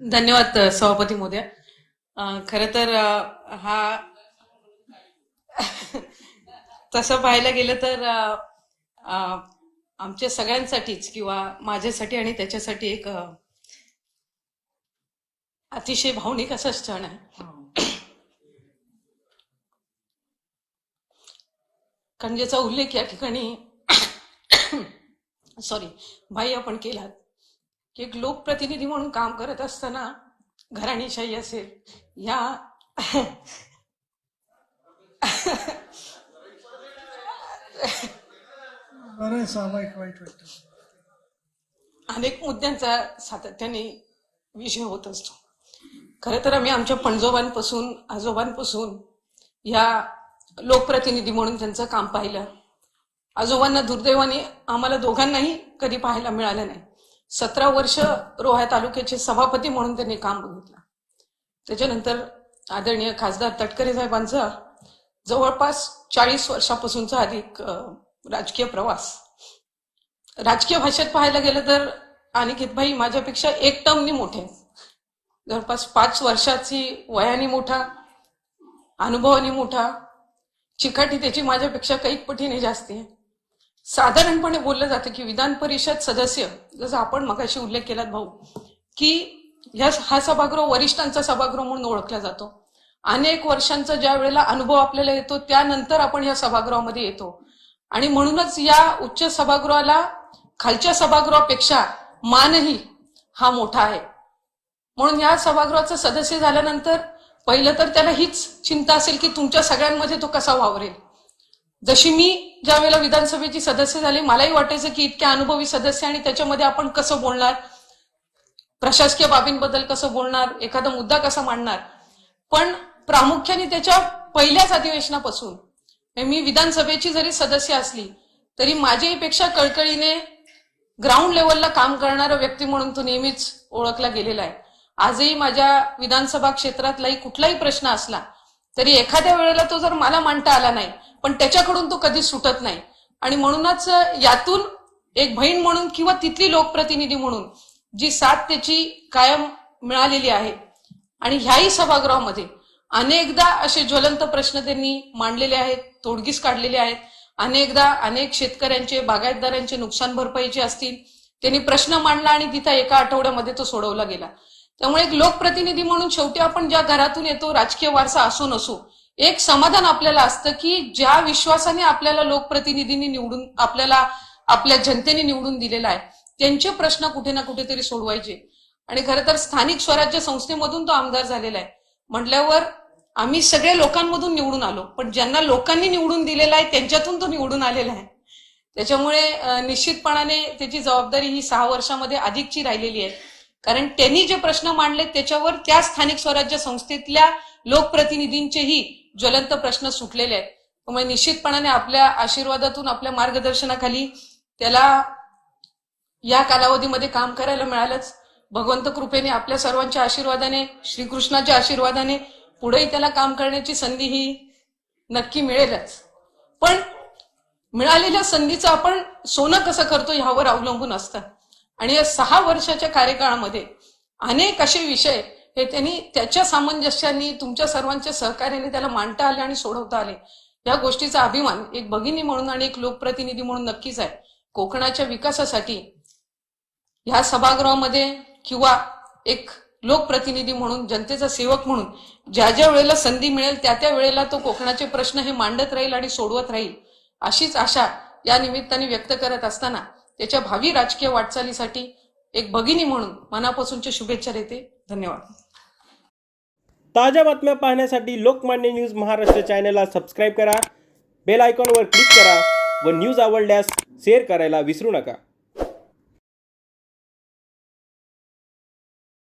धन्यवाद सभापती मोदय खर तर हा तसं पाहायला गेलं तर आमच्या सगळ्यांसाठीच किंवा माझ्यासाठी आणि त्याच्यासाठी एक अतिशय भावनिक असा क्षण आहे. कारण ज्याचा उल्लेख या ठिकाणी सॉरी भाई आपण केलात. की एक लोकप्रतिनिधी म्हणून काम करत असताना घराणीशाही असेल या सामायिक वाईट वाटतं. अनेक मुद्द्यांचा सातत्याने विषय होत असतो. खरं तर आम्ही आमच्या पणजोबांपासून आजोबांपासून या लोकप्रतिनिधी म्हणून त्यांचं काम पाहिलं. आजोबांना दुर्दैवाने आम्हाला दोघांनाही कधी पाहायला मिळालं नाही. सतरा वर्ष रोहा तालुक्याचे सभापती म्हणून त्यांनी काम बघितलं. त्याच्यानंतर आदरणीय खासदार तटकरे साहेबांचा जवळपास चाळीस वर्षापासूनचा अधिक राजकीय प्रवास. राजकीय भाषेत पाहायला गेलं तर अनिकेत भाई माझ्यापेक्षा एक टर्मनी मोठे. जवळपास पाच वर्षाची वयाने मोठा अनुभवाने मोठा. चिकाटी त्याची माझ्यापेक्षा कैक पटीने जास्ती आहे. साधारणपणे बोललं जातं की विधान परिषद सदस्य जसं आपण मगाशी उल्लेख केलात भाऊ की ह्या हा सभागृह वरिष्ठांचा सभागृह म्हणून ओळखला जातो. अनेक वर्षांचा ज्या वेळेला अनुभव आपल्याला येतो त्यानंतर आपण या सभागृहामध्ये येतो. आणि म्हणूनच या उच्च सभागृहाला खालच्या सभागृहापेक्षा मानही हा मोठा आहे. म्हणून या सभागृहाचं सदस्य झाल्यानंतर पहिलं तर त्याला हीच चिंता असेल की तुमच्या सगळ्यांमध्ये तो कसा वावरेल. जशी मी ज्या वेळेला विधानसभेची सदस्य झाली मलाही वाटायचं की इतक्या अनुभवी सदस्य आणि त्याच्यामध्ये आपण कसं बोलणार? प्रशासकीय बाबींबद्दल कसं बोलणार? एखादा मुद्दा कसा मांडणार? पण प्रामुख्याने त्याच्या पहिल्याच अधिवेशनापासून मी विधानसभेची जरी सदस्य असली तरी माझ्याहीपेक्षा कळकळीने ग्राउंड लेवलला काम करणारा व्यक्ती म्हणून तो नेहमीच ओळखला गेलेला आहे. आजही माझ्या विधानसभा क्षेत्रातलाही कुठलाही प्रश्न असला तरी एखाद्या वेळेला तो जर मला मांडता आला नाही पण त्याच्याकडून तो कधी सुटत नाही. आणि म्हणूनच यातून एक बहीण म्हणून किंवा तिथली लोकप्रतिनिधी म्हणून जी साथ त्याची कायम मिळालेली आहे. आणि ह्याही सभागृहामध्ये अनेकदा असे ज्वलंत प्रश्न त्यांनी मांडलेले आहेत तोडगीस काढलेले आहेत. अनेकदा अनेक शेतकऱ्यांचे बागायतदारांचे नुकसान भरपाईचे असतील. त्यांनी प्रश्न मांडला आणि तिथं एका आठवड्यामध्ये तो सोडवला गेला. त्यामुळे एक लोकप्रतिनिधी म्हणून शेवटी आपण ज्या घरातून येतो राजकीय वारसा असो नसो एक समाधान आपल्याला असतं की ज्या विश्वासाने आपल्याला लोकप्रतिनिधींनी निवडून आपल्याला आपल्या जनतेने निवडून दिलेला आहे त्यांचे प्रश्न कुठे ना कुठेतरी सोडवायचे. आणि खरं तर स्थानिक स्वराज्य संस्थेमधून तो आमदार झालेला आहे. म्हटल्यावर आम्ही सगळ्या लोकांमधून निवडून आलो पण ज्यांना लोकांनी निवडून दिलेला आहे त्यांच्यातून तो निवडून आलेला आहे. त्याच्यामुळे निश्चितपणाने त्याची जबाबदारी ही सहा वर्षामध्ये अधिकची राहिलेली आहे. कारण त्यांनी जे प्रश्न मांडले त्याच्यावर त्या स्थानिक स्वराज्य संस्थेतल्या लोकप्रतिनिधींचेही ज्वलंत प्रश्न सुटलेले आहेत. त्यामुळे निश्चितपणाने आपल्या आशीर्वादातून आपल्या मार्गदर्शनाखाली त्याला या कालावधीमध्ये काम करायला मिळालंच. भगवंत कृपेने आपल्या सर्वांच्या आशीर्वादाने श्रीकृष्णाच्या आशीर्वादाने पुढेही त्याला काम करण्याची संधी ही नक्की मिळेलच. पण मिळालेल्या संधीचं आपण सोनं कसं करतो ह्यावर अवलंबून असतं. आणि या सहा वर्षाच्या कार्यकाळामध्ये अनेक असे विषय हे त्यांनी त्याच्या सामंजस्याने तुमच्या सर्वांच्या सहकार्याने त्याला मांडता आले आणि सोडवता आले. या गोष्टीचा अभिमान एक भगिनी म्हणून आणि एक लोकप्रतिनिधी म्हणून नक्कीच आहे. कोकणाच्या विकासासाठी ह्या सभागृहामध्ये किंवा एक लोकप्रतिनिधी म्हणून जनतेचा सेवक म्हणून ज्या ज्या वेळेला संधी मिळेल त्या त्या वेळेला तो कोकणाचे प्रश्न हे मांडत राहील आणि सोडवत राहील अशीच आशा या निमित्ताने व्यक्त करत असताना त्याच्या भावी राजकीय वाटचालीसाठी एक भगिनी म्हणून मनापासूनच्या शुभेच्छा देते. धन्यवाद. ताज्या बातम्या पाहण्यासाठी लोकमान्य न्यूज महाराष्ट्र चॅनलला सबस्क्राईब करा बेल आयकॉनवर क्लिक करा व न्यूज आवडल्यास शेअर करायला विसरू नका.